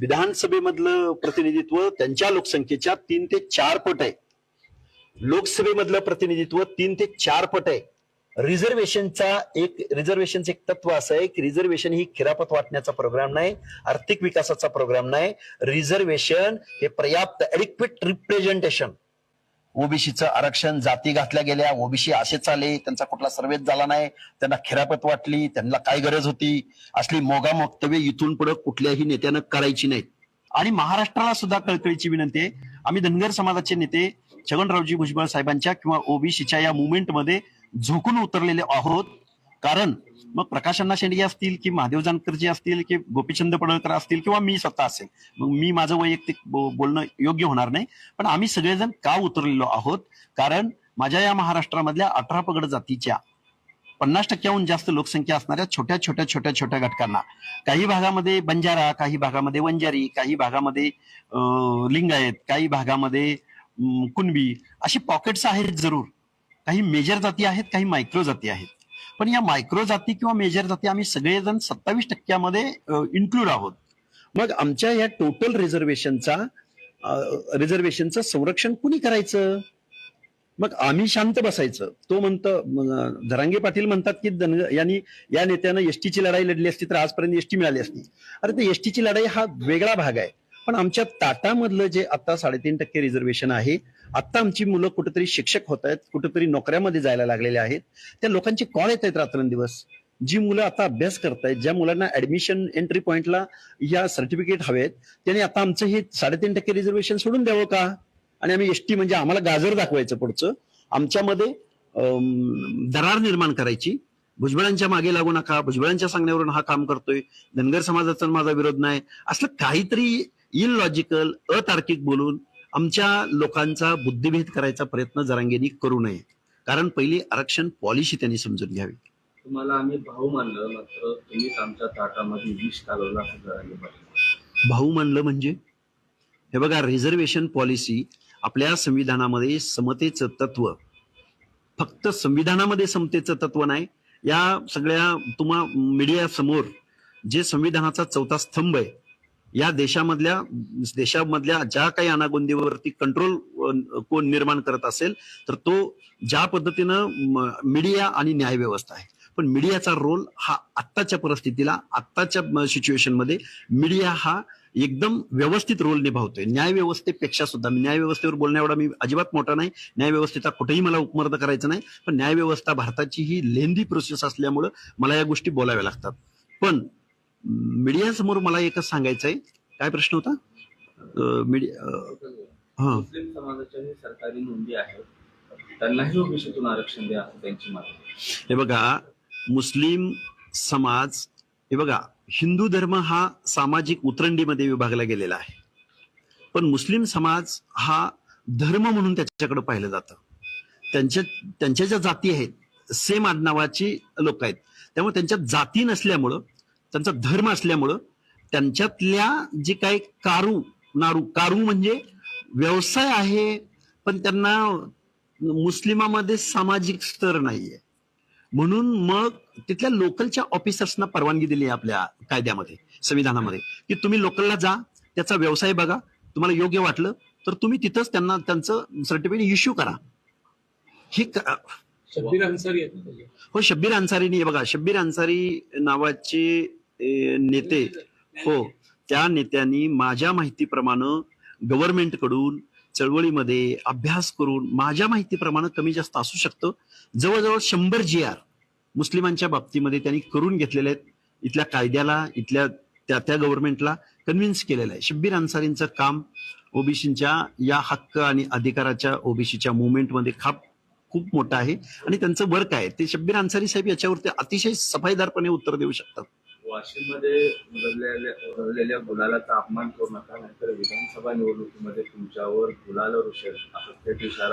विधानसभेमधलं प्रतिनिधित्व त्यांच्या लोकसंख्येच्या तीन ते चार पट आहे. लोकसभेमधलं प्रतिनिधित्व तीन ते चार पट आहे. रिझर्वेशनचा एक रिझर्वेशनचं एक तत्व असं आहे की रिझर्वेशन ही खिरापत वाटण्याचा प्रोग्राम नाही आर्थिक विकासाचा प्रोग्राम नाही. रिझर्वेशन हे पर्याप्त ऍडिक्वेट रिप्रेझेंटेशन ओबीसीचं आरक्षण जाती घातल्या गेल्या ओबीसी असेच आले त्यांचा कुठला सर्वेच झाला नाही त्यांना खिरापत वाटली त्यांना काय गरज होती? असली मोगा वक्तव्य इथून पुढे कुठल्याही नेत्यानं करायची नाहीत. आणि महाराष्ट्राला सुद्धा कळकळीची विनंती आहे. आम्ही धनगर समाजाचे नेते छगनरावजी भुजबळ साहेबांच्या किंवा ओबीसीच्या या मुवमेंटमध्ये झोकून उतरलेले आहोत. कारण मग प्रकाशन्ना शेंडे शेंडगे असतील की महादेव जानकरजी असतील की गोपीचंद पडळकर असतील किंवा मी स्वतः असेल मग मी माझं वैयक्तिक बोलणं योग्य होणार नाही. पण आम्ही सगळेजण का उतरलेलो आहोत? कारण माझ्या या महाराष्ट्रामधल्या अठरा पगड जातीच्या पन्नास टक्क्याहून जास्त लोकसंख्या असणाऱ्या छोट्या छोट्या छोट्या छोट्या घटकांना काही भागामध्ये बंजारा काही भागामध्ये वंजारी काही भागामध्ये लिंगायत काही भागामध्ये कुणबी अशी पॉकेट्स आहेत जरूर. काही मेजर जाती आहेत काही मायक्रो जाती आहेत. पण या मायक्रो जाती किंवा मेजर जाती आम्ही सगळेजण सत्तावीस टक्क्यामध्ये इन्क्लूड आहोत. मग आमच्या या टोटल रिझर्वेशनचा रिझर्वेशनचं संरक्षण कुणी करायचं? मग आम्ही शांत बसायचं. तो म्हणतो धरांगे पाटील म्हणतात की धनग- यांनी या नेत्यानं एसटीची लढाई लढली असती तर आजपर्यंत एसटी मिळाली असती. अरे ते एसटीची लढाई हा वेगळा भाग आहे. पण आमच्या ताटामधलं जे आता साडेतीन टक्के रिझर्वेशन आहे आता आमची मुलं कुठेतरी शिक्षक होत आहेत कुठेतरी नोकऱ्यामध्ये जायला लागलेले आहेत. त्या लोकांचे कॉल येत आहेत रात्रंदिवस. जी मुलं आता अभ्यास करतायत ज्या मुलांना ऍडमिशन एंट्री पॉइंटला या सर्टिफिकेट हवेत त्यांनी आता आमचं हे साडेतीन टक्के रिझर्वेशन सोडून द्यावं का? आणि आम्ही एसटी म्हणजे आम्हाला गाजर दाखवायचं पुढचं. आमच्यामध्ये दरार निर्माण करायची. भुजबळांच्या मागे लागू नका. भुजबळांच्या सांगण्यावरून हा काम करतोय. धनगर समाजाचा माझा विरोध नाही. असलं काहीतरी इलॉजिकल अतार्किक बोलून आमच्या लोकांचा बुद्धिभेद करायचा प्रयत्न जरांगेनी करू नये. कारण पहिली आरक्षण पॉलिसी त्यांनी समजून घ्यावी. तुम्हाला आम्ही भाऊ मानलं मात्र तुम्हीच आमच्या ताटामध्ये विष घालवला भाऊ म्हणलं म्हणजे? हे बघा रिझर्वेशन पॉलिसी आपल्या संविधानामध्ये समतेचं तत्व फक्त संविधानामध्ये समतेचं तत्व नाही या सगळ्या तुम्हा मीडिया समोर जे संविधानाचा चौथा स्तंभ आहे या देशामधल्या देशामधल्या ज्या काही अनागोंदीवरती कंट्रोल कोण निर्माण करत असेल तर तो ज्या पद्धतीनं मीडिया आणि न्यायव्यवस्था आहे. पण मीडियाचा रोल हा आत्ताच्या परिस्थितीला आत्ताच्या सिच्युएशनमध्ये मीडिया हा एकदम व्यवस्थित रोल निभावतोय. न्यायव्यवस्थेपेक्षा सुद्धा मी न्यायव्यवस्थेवर बोलण्या एवढा मी अजिबात मोठा नाही. न्यायव्यवस्थेचा कुठेही मला उपमर्द करायचं नाही. पण न्यायव्यवस्था भारताची ही लेंदी प्रोसेस असल्यामुळं मला या गोष्टी बोलाव्या लागतात. पण मीडिया समोर मला एकच सांगायचं आहे काय प्रश्न होता? अं, मीडिया अं, हा. मुस्लिम समाजाच्या जे सरकारी नोंदी आहेत त्यांनाही ओबीसीतून आरक्षण द्या असं त्यांची मागणी हे बघा मुस्लिम समाज हे बघा हिंदू धर्म हा सामाजिक उतरंडीमध्ये विभागला गेलेला आहे. पण मुस्लिम समाज हा धर्म म्हणून त्याच्याकडे पाहिलं जातं. त्यांच्या त्यांच्या ज्या जाती आहेत सेम आडनावाची लोक आहेत. त्यामुळे त्यांच्या जाती नसल्यामुळं त्यांचा धर्म असल्यामुळं त्यांच्यातल्या जे काही कारू नारू कारू म्हणजे व्यवसाय आहे पण त्यांना मुस्लिमामध्ये सामाजिक स्तर नाहीये. म्हणून मग तिथल्या लोकलच्या ऑफिसर्सना परवानगी दिली आहे आपल्या कायद्यामध्ये संविधानामध्ये की तुम्ही लोकलला जा त्याचा व्यवसाय बघा तुम्हाला योग्य वाटलं तर तुम्ही तिथंच त्यांना त्यांचं सर्टिफिकेट इश्यू करा. हे शब्बीर अन्सारी आहेत ना त्याचे. हो शब्बीर अन्सारीनी हे बघा शब्बीर अन्सारी नावाचे ए, नेते हो त्या नेत्यांनी माझ्या माहितीप्रमाणे गव्हर्नमेंटकडून चळवळीमध्ये अभ्यास करून माझ्या माहितीप्रमाणे कमी जास्त असू शकतं. जवळजवळ शंभर जी आर मुस्लिमांच्या बाबतीमध्ये त्यांनी करून घेतलेले आहेत. इथल्या कायद्याला इथल्या त्या त्या गव्हर्नमेंटला कन्व्हिन्स केलेलं आहे. शब्बीर अन्सारींचं काम ओबीसीच्या या हक्क आणि अधिकाराच्या ओबीसीच्या मुवमेंटमध्ये खाप खूप मोठं आहे. आणि त्यांचं वर्क आहे. ते शब्बीर अन्सारी साहेब याच्यावरती अतिशय सफाईदारपणे उत्तर देऊ शकतात. वाशिममध्ये उडवलेल्या उडवलेल्या गुलालाचा अपमान करू नका नाहीतर विधानसभा निवडणुकीमध्ये तुमच्यावर गुलाल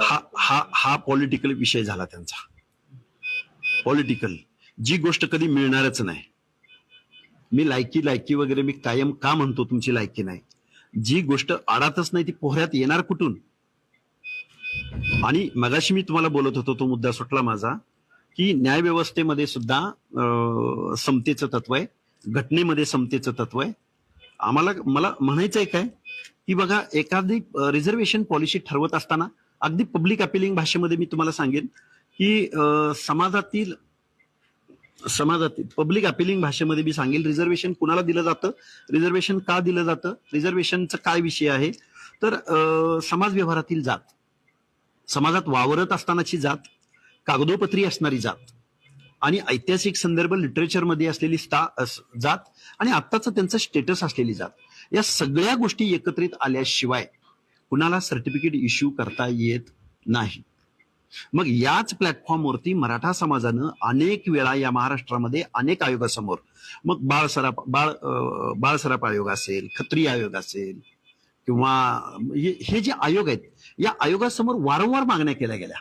हा हा हा पॉलिटिकल विषय झाला त्यांचा. पॉलिटिकल जी गोष्ट कधी मिळणारच नाही. मी लायकी लायकी वगैरे मी कायम का म्हणतो तुमची लायकी नाही? जी गोष्ट आडातच नाही ती पोहऱ्यात येणार कुठून? आणि मगाशी मी तुम्हाला बोलत होतो तो मुद्दा सुटला माझा की न्याय व्यवस्थेमध्ये सुद्धा समतेचं तत्व आहे घटनेमध्ये समतेचं तत्व आहे. आम्हाला मला म्हणायचं आहे काय की बघा एखादी रिझर्वेशन पॉलिसी ठरवत असताना अगदी पब्लिक अपिलिंग भाषेमध्ये मी तुम्हाला सांगेन की समाजातील समाजातील पब्लिक अपिलिंग भाषेमध्ये मी सांगेल रिझर्वेशन कुणाला दिलं जातं रिझर्वेशन का दिलं जातं रिझर्वेशनचा काय विषय आहे तर समाज व्यवहारातील जात. समाजात वावरत असतानाची जात कागदोपत्री असणारी जात आणि ऐतिहासिक संदर्भ लिटरेचरमध्ये असलेली स्था अस- जात आणि आत्ताचं त्यांचं स्टेटस असलेली जात या सगळ्या गोष्टी एकत्रित आल्याशिवाय कुणाला सर्टिफिकेट इश्यू करता येत नाही. मग याच प्लॅटफॉर्मवरती मराठा समाजानं अनेक वेळा या महाराष्ट्रामध्ये अनेक आयोगासमोर मग बाळ सराप बाळ बाळसराप बाळ आयोग असेल खत्री आयोग असेल किंवा हे जे आयोग आहेत या आयोगासमोर वारंवार मागण्या केल्या गेल्या.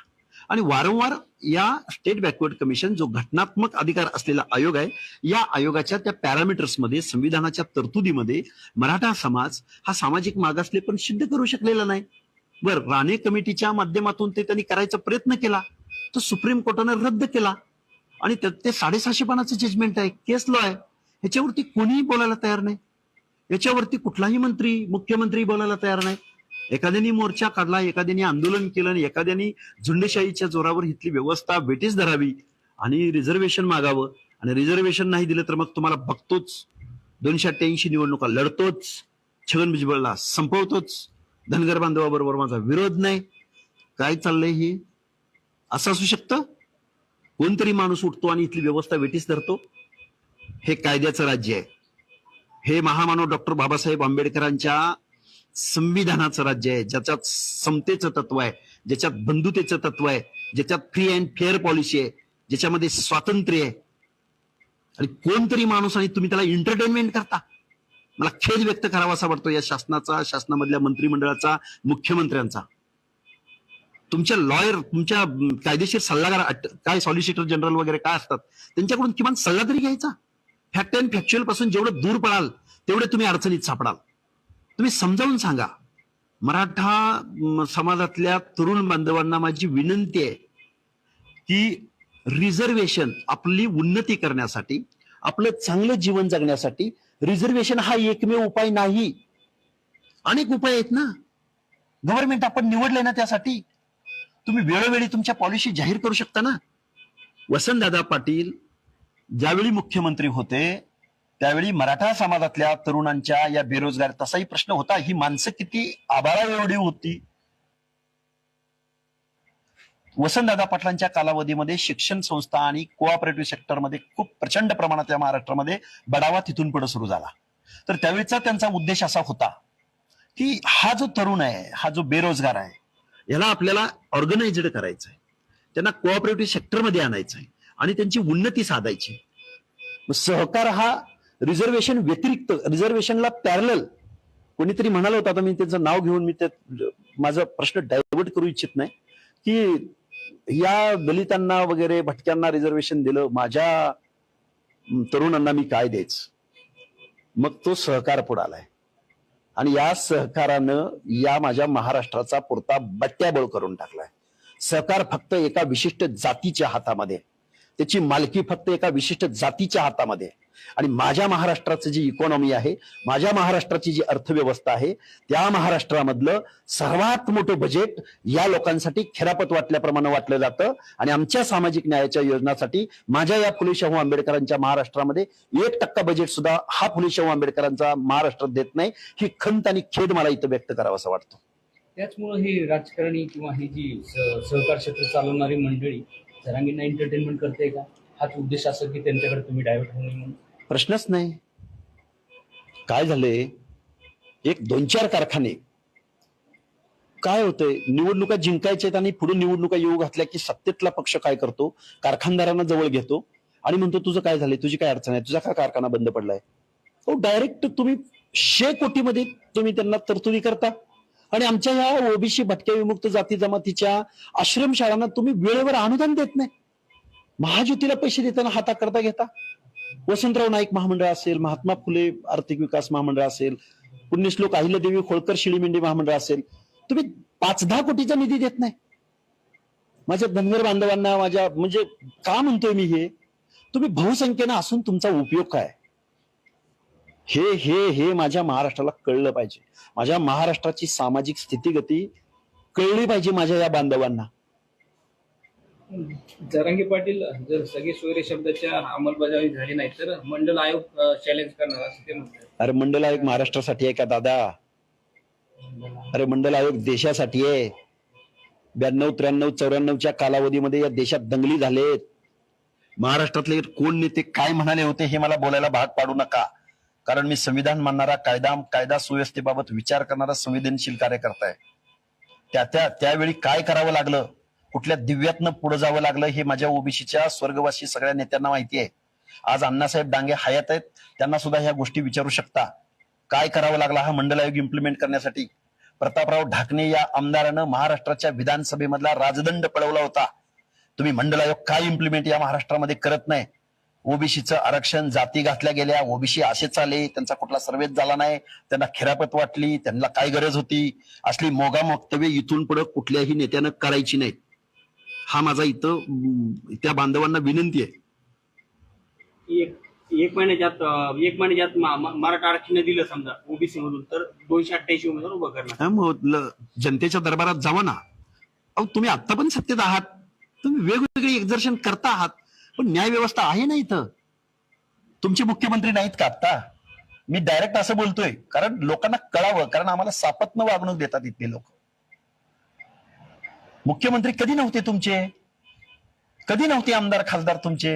आणि वारंवार या स्टेट बॅकवर्ड कमिशन जो घटनात्मक अधिकार असलेला आयोग आहे या आयोगाच्या त्या पॅरामीटर्समध्ये संविधानाच्या तरतुदीमध्ये मराठा समाज हा सामाजिक मागासले पण सिद्ध करू शकलेला नाही. बरं राणे कमिटीच्या माध्यमातून ते त्यांनी करायचा प्रयत्न केला तो सुप्रीम कोर्टानं रद्द केला. आणि ते साडेसहाशे पानाचं जजमेंट आहे केस लॉ आहे. ह्याच्यावरती कोणीही बोलायला तयार नाही. याच्यावरती कुठलाही मंत्री मुख्यमंत्री बोलायला तयार नाही. एखाद्यानी मोर्चा काढला एखाद्याने आंदोलन केलं आणि एखाद्याने झुंडशाहीच्या जोरावर इथली व्यवस्था बेटीस धरावी आणि रिझर्वेशन मागावं. आणि रिझर्वेशन नाही दिलं तर मग तुम्हाला बघतोच. दोनशे अठ्ठ्याऐंशी निवडणुका लढतोच. छगन भुजबळला संपवतोच. धनगर बांधवाबरोबर माझा विरोध नाही. काय चाललंय हे? असं असू शकतं? कोणतरी माणूस उठतो आणि इथली व्यवस्था वेटीस धरतो? हे कायद्याचं राज्य आहे. हे महामानव डॉक्टर बाबासाहेब आंबेडकरांच्या संविधानाचं राज्य आहे ज्याच्यात समतेचं तत्व आहे ज्याच्यात बंधुतेचं तत्व आहे ज्याच्यात फ्री अँड फेअर पॉलिसी आहे ज्याच्यामध्ये स्वातंत्र्य आहे. आणि कोणतरी माणूस आणि तुम्ही त्याला एंटरटेनमेंट करता. मला खेद व्यक्त करावासा वाटतो या शासनाचा शासनामधल्या मंत्रिमंडळाचा मुख्यमंत्र्यांचा. तुमच्या लॉयर तुमच्या कायदेशीर सल्लागार काय सॉलिसिटर जनरल वगैरे काय असतात त्यांच्याकडून किमान सल्ला तरी घ्यायचा. फॅक्ट अँड फॅक्च्युअलपासून जेवढं दूर पडाल तेवढे तुम्ही अडचणीत सापडाल. तुम्ही समजावून सांगा. मराठा समाजातल्या तरुण बांधवांना माझी विनंती आहे की रिझर्वेशन आपली उन्नती करण्यासाठी आपलं चांगलं जीवन जगण्यासाठी रिझर्वेशन हा एकमेव उपाय नाही. अनेक उपाय आहेत ना. गव्हर्नमेंट आपण निवडले ना त्यासाठी. तुम्ही वेळोवेळी तुमच्या पॉलिसी जाहीर करू शकता ना. वसंतदादा पाटील ज्यावेळी मुख्यमंत्री होते त्यावेळी मराठा समाजातल्या तरुणांच्या या बेरोजगार तसाही प्रश्न होता. ही माणसं किती आबाळा एवढी होती? वसंतदादा पाटलांच्या कालावधीमध्ये शिक्षण संस्था आणि कोऑपरेटिव्ह सेक्टरमध्ये खूप प्रचंड प्रमाणात या महाराष्ट्रामध्ये बडावा तिथून पुढे सुरू झाला. तर त्यावेळीचा त्यांचा उद्देश असा होता की हा जो तरुण आहे हा जो बेरोजगार आहे याला आपल्याला ऑर्गनाइज्ड करायचं आहे त्यांना कोऑपरेटिव्ह सेक्टरमध्ये आणायचं आहे आणि त्यांची उन्नती साधायची सहकार हा रिझर्वेशन व्यतिरिक्त रिझर्वेशनला पॅरल कोणीतरी म्हणाला होता आता मी त्याचं नाव घेऊन मी त्यात माझा प्रश्न डायव्हर्ट करू इच्छित नाही. की या दलितांना वगैरे भटक्यांना रिझर्वेशन दिलं माझ्या तरुणांना मी काय द्यायच? मग तो सहकार पुढे आलाय. आणि या सहकारानं या माझ्या महाराष्ट्राचा पुरता बट्ट्याबळ करून टाकलाय. सहकार फक्त एका विशिष्ट जातीच्या हातामध्ये. त्याची मालकी फक्त एका विशिष्ट जातीच्या हातामध्ये. आणि माझ्या महाराष्ट्राचं जी इकॉनॉमी आहे माझ्या महाराष्ट्राची जी अर्थव्यवस्था आहे त्या महाराष्ट्रामधलं सर्वात मोठं बजेट या लोकांसाठी खेरापत वाटल्याप्रमाणे वाटलं जातं. आणि आमच्या सामाजिक न्यायाच्या योजनासाठी माझ्या या फुले शाहू आंबेडकरांच्या महाराष्ट्रामध्ये एक टक्का बजेट सुद्धा हा फुले शाहू आंबेडकरांचा महाराष्ट्रात देत नाही. ही खंत आणि खेद मला इथं व्यक्त करावा असं वाटतं. त्याचमुळे ही राजकारणी किंवा ही जी सहकार क्षेत्र चालवणारी मंडळी जरांगींना एंटरटेनमेंट करते का? हाच उद्देश असं की त्यांच्याकडे तुम्ही डायव्हर्ट होऊ नये म्हणून. प्रश्नच नाही. काय झालंय? एक दोन चार कारखाने. काय होतंय? निवडणुका जिंकायच्या आणि पुढे निवडणुका येऊ घातल्या की सत्तेतला पक्ष काय करतो? कारखानदारांना जवळ घेतो. आणि म्हणतो तुझं काय झालंय? तुझी काय अडचण आहे? तुझा काय कारखाना बंद पडलाय? हो डायरेक्ट तुम्ही शे कोटीमध्ये तुम्ही त्यांना तरतुदी करता. आणि आमच्या या ओबीसी भटक्या विमुक्त जाती जमातीच्या आश्रमशाळांना तुम्ही वेळेवर अनुदान देत नाही. महाज्योतीला पैसे देताना हाता करता घेता. वसंतराव नाईक महामंडळ असेल महात्मा फुले आर्थिक विकास महामंडळ असेल पुण्यश्लोक अहिल्यादेवी होळकर शिळीमेंढी महामंडळ असेल तुम्ही पाच दहा कोटीचा निधी देत नाही. माझ्या धनगर बांधवांना माझ्या म्हणजे का म्हणतोय मी हे? तुम्ही बहुसंख्येनं असून तुमचा उपयोग काय? हे हे हे माझ्या महाराष्ट्राला कळलं पाहिजे. माझ्या महाराष्ट्राची सामाजिक स्थितीगती कळली पाहिजे माझ्या या बांधवांना. जरांगे पाटील जर सगळे सोयरे शब्दाच्या अंमलबजावणी झाली नाही तर मंडल आयोग चॅलेंज करणार असं ते म्हणतात. अरे मंडल आयोग महाराष्ट्रासाठी आहे का दादा? अरे मंडल आयोग देशासाठी आहे. ब्याण्णव त्र्याण्णव चौऱ्याण्णवच्या कालावधीमध्ये या देशात दंगली झालेत. महाराष्ट्रातले कोण नेते काय म्हणाले होते हे मला बोलायला भाग पाडू नका. कारण मी संविधान मानणारा कायदा कायदा सुव्यवस्थेबाबत विचार करणारा संवेदनशील कार्यकर्ता आहे. त्या त्या त्यावेळी काय करावं लागलं? कुठल्या दिव्यातनं पुढे जावं लागलं हे माझ्या ओबीसीच्या स्वर्गवासी सगळ्या नेत्यांना माहिती आहे. आज अण्णासाहेब डांगे हयात आहेत. त्यांना सुद्धा ह्या गोष्टी विचारू शकता. काय करावं लागला हा मंडल आयोग इम्प्लिमेंट करण्यासाठी? प्रतापराव ढाकणे या आमदारानं महाराष्ट्राच्या विधानसभेमधला राजदंड पळवला होता. तुम्ही मंडल आयोग काय इम्प्लिमेंट या महाराष्ट्रामध्ये करत नाही? ओबीसीचं आरक्षण जाती घातल्या गेल्या. ओबीसी असेच आले त्यांचा कुठला सर्वेच झाला नाही. त्यांना खिरापत वाटली. त्यांना काय गरज होती? असली मोगा वक्तव्य इथून पुढे कुठल्याही नेत्यानं करायची नाहीत. हा माझा इथं त्या बांधवांना विनंती आहे. एक एक महिन्याच्यात एक महिन्याच्यात मराठा आरक्षण दिलं समजा ओबीसी मधून तर दोनशे अठ्ठ्याऐंशी उमेदवार उभं करणार. जनतेच्या दरबारात जावा ना. अहो तुम्ही आता पण सत्तेत आहात. तुम्ही वेगवेगळे एक्झर्शन करता आहात. पण न्याय व्यवस्था आहे ना इथं? तुमचे मुख्यमंत्री नाहीत का आता मी डायरेक्ट असं बोलतोय. कारण लोकांना कळावं. कारण आम्हाला सापत्न वागणूक देतात इथले लोक. मुख्यमंत्री कधी नव्हते तुमचे? कधी नव्हते आमदार खासदार तुमचे?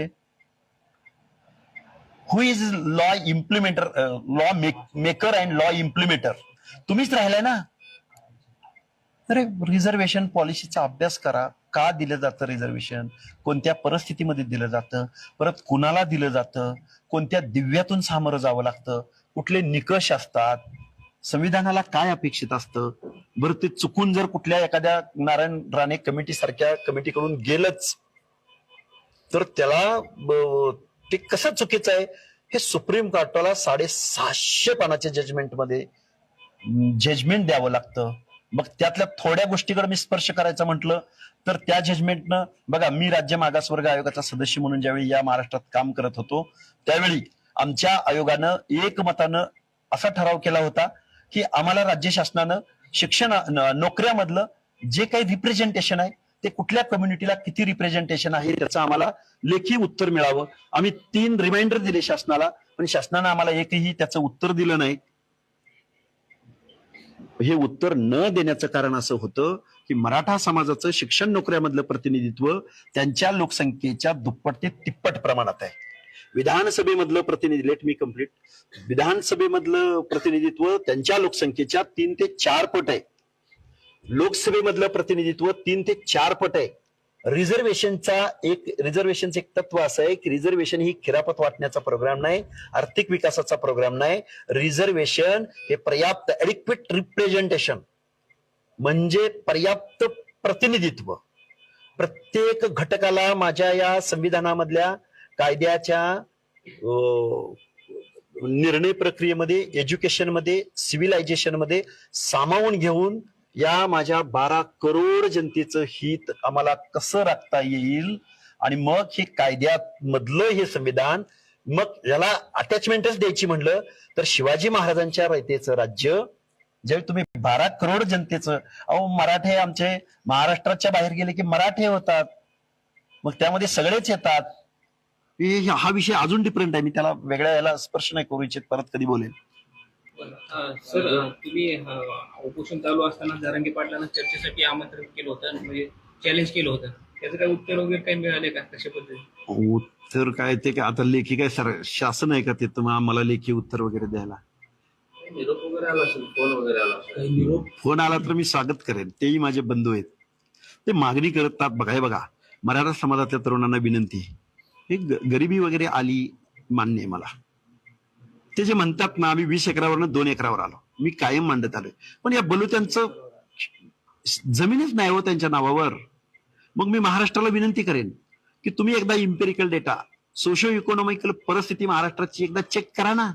Who is law implementer law maker and law implementer तुम्हीच राहिलाय ना? अरे रिझर्वेशन पॉलिसीचा अभ्यास करा. का दिलं जातं रिझर्वेशन कोणत्या परिस्थितीमध्ये दिलं जातं? परत कुणाला दिलं जातं? कोणत्या दिव्यातून सामोरं जावं लागतं? कुठले निकष असतात? संविधानाला काय अपेक्षित असतं? बरं ते चुकून जर कुठल्या एखाद्या नारायण राणे कमिटी सारख्या कमिटीकडून गेलंच तर त्याला ब- ते कसं चुकीचं आहे? हे सुप्रीम कोर्टाला साडेसहाशे पानाच्या जजमेंटमध्ये जजमेंट द्यावं लागतं. मग त्यातल्या थोड्या गोष्टीकडे मी स्पर्श करायचं म्हटलं तर त्या जजमेंटनं बघा मी राज्य मागासवर्ग आयोगाचा सदस्य म्हणून ज्यावेळी या महाराष्ट्रात काम करत होतो त्यावेळी आमच्या आयोगानं एकमतानं असा ठराव केला होता की आम्हाला राज्य शासनानं शिक्षण नोकऱ्यामधलं जे काही रिप्रेझेंटेशन आहे ते कुठल्या कम्युनिटीला किती रिप्रेझेंटेशन आहे त्याचं आम्हाला लेखी उत्तर मिळावं. आम्ही तीन रिमाइंडर दिले शासनाला पण शासनानं आम्हाला एकही त्याचं उत्तर दिलं नाही. हे उत्तर न देण्याचं कारण असं होतं की मराठा समाजाचं शिक्षण नोकऱ्यामधलं प्रतिनिधित्व त्यांच्या लोकसंख्येच्या दुप्पट ते तिप्पट प्रमाणात आहे. विधानसभेमधलं प्रतिनिधी लेट मी कंप्लीट विधानसभेमधलं प्रतिनिधित्व त्यांच्या लोकसंख्येच्या तीन ते चार पट आहे. लोकसभेमधलं प्रतिनिधित्व तीन ते चार पट आहे. रिझर्वेशनचा एक रिझर्वेशनचं एक तत्व असं आहे की रिझर्वेशन ही खिरापत वाटण्याचा प्रोग्राम नाही आर्थिक विकासाचा प्रोग्राम नाही. रिझर्वेशन हे पर्याप्त ऍडिक्वेट रिप्रेझेंटेशन म्हणजे पर्याप्त प्रतिनिधित्व. प्रत्येक घटकाला माझ्या या संविधानामधल्या कायद्याच्या अं, निर्णय प्रक्रियेमध्ये एज्युकेशनमध्ये सिव्हिलायझेशनमध्ये सामावून घेऊन या माझ्या बारा करोड जनतेचं हित आम्हाला कसं राखता येईल आणि मग हे कायद्यात मधलं हे संविधान मग याला अटॅचमेंटच द्यायची म्हणलं तर शिवाजी महाराजांच्या रयतेचं राज्य ज्यावेळी तुम्ही बारा करोड जनतेचं अहो मराठे आमचे महाराष्ट्राच्या बाहेर गेले की मराठे होतात. मग त्यामध्ये सगळेच येतात. हे- विषय अजून डिफरंट आहे. मी त्याला वेगळ्या याला स्पर्श नाही करू इच्छित. परत कधी बोलेल. सर तुम्ही उपोषण चालू असताना जरांगे पाटलांना चर्चेसाठी आमंत्रित केलं होतं म्हणजे चॅलेंज केलं होतं. त्याचं काही उत्तर वगैरे काही मिळाले का कशा पद्धतीने? उत्तर काय ते काय आता लेखी काय सर शासन आहे का ते? तर मग आम्हाला लेखी उत्तर वगैरे द्यायला. निरोप वगैरे आला असेल? फोन वगैरे आला असेल? काही निरोप? फोन आला तर मी स्वागत करेन. तेही माझे बंधू आहेत. ते मागणी करतात. बघा हे बघा. मराठा समाजातल्या तरुणांना विनंती. आहे. हे गरिबी वगैरे आली मान्य आहे मला. ते जे म्हणतात ना आम्ही वीस एकरावरनं दोन एकरावर आलो. मी कायम मांडत आलोय. पण या बलुत्यांचं जमीनच नाही हो त्यांच्या नावावर. मग मी महाराष्ट्राला विनंती करेन की तुम्ही एकदा इम्पेरिकल डेटा सोशो इकॉनॉमिकल परिस्थिती महाराष्ट्राची एकदा चेक करा ना.